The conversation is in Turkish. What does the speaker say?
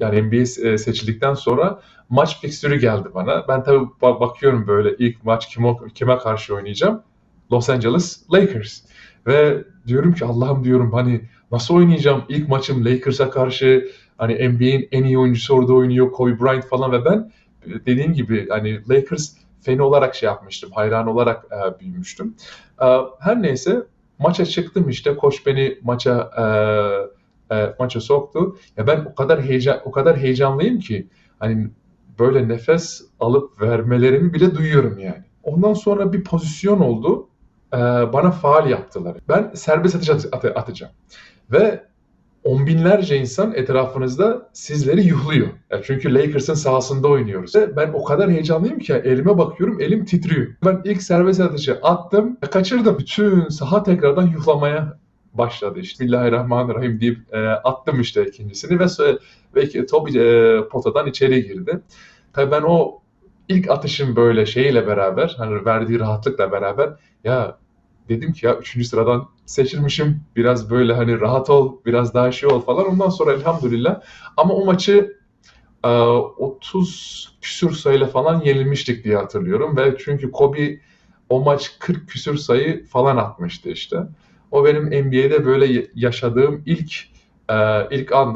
yani NBA se- seçildikten sonra maç fikstürü geldi bana. Ben tabii ba- bakıyorum böyle ilk maç kime, kime karşı oynayacağım. Los Angeles Lakers. Ve diyorum ki Allah'ım diyorum hani nasıl oynayacağım? İlk maçım Lakers'a karşı hani NBA'in en iyi oyuncusu orada oynuyor. Kobe Bryant falan ve ben e, dediğim gibi hani Lakers feni olarak şey yapmıştım. Hayran olarak e, büyümüştüm. E, her neyse maça çıktım işte. Koç beni maça e, maça soktu. Ya ben o kadar heyecan o kadar heyecanlıyım ki hani böyle nefes alıp vermelerimi bile duyuyorum yani. Ondan sonra bir pozisyon oldu. Ee, bana faal yaptılar. Ben serbest atış at- at- atacağım. Ve on binlerce insan etrafınızda sizleri yuhluyor. Ya çünkü Lakers'ın sahasında oynuyoruz. Ve ben o kadar heyecanlıyım ki elime bakıyorum elim titriyor. Ben ilk serbest atışı attım, kaçırdım. Bütün saha tekrardan yuhlamaya başladı işte. Bismillahirrahmanirrahim deyip e, attım işte ikincisini ve ve top e, potadan içeri girdi. Tabii ben o ilk atışım böyle şeyle beraber hani verdiği rahatlıkla beraber ya dedim ki ya üçüncü sıradan seçilmişim biraz böyle hani rahat ol biraz daha şey ol falan ondan sonra elhamdülillah ama o maçı e, 30 küsür sayıyla falan yenilmiştik diye hatırlıyorum ve çünkü Kobe o maç 40 küsür sayı falan atmıştı işte. O benim NBA'de böyle yaşadığım ilk ilk andı.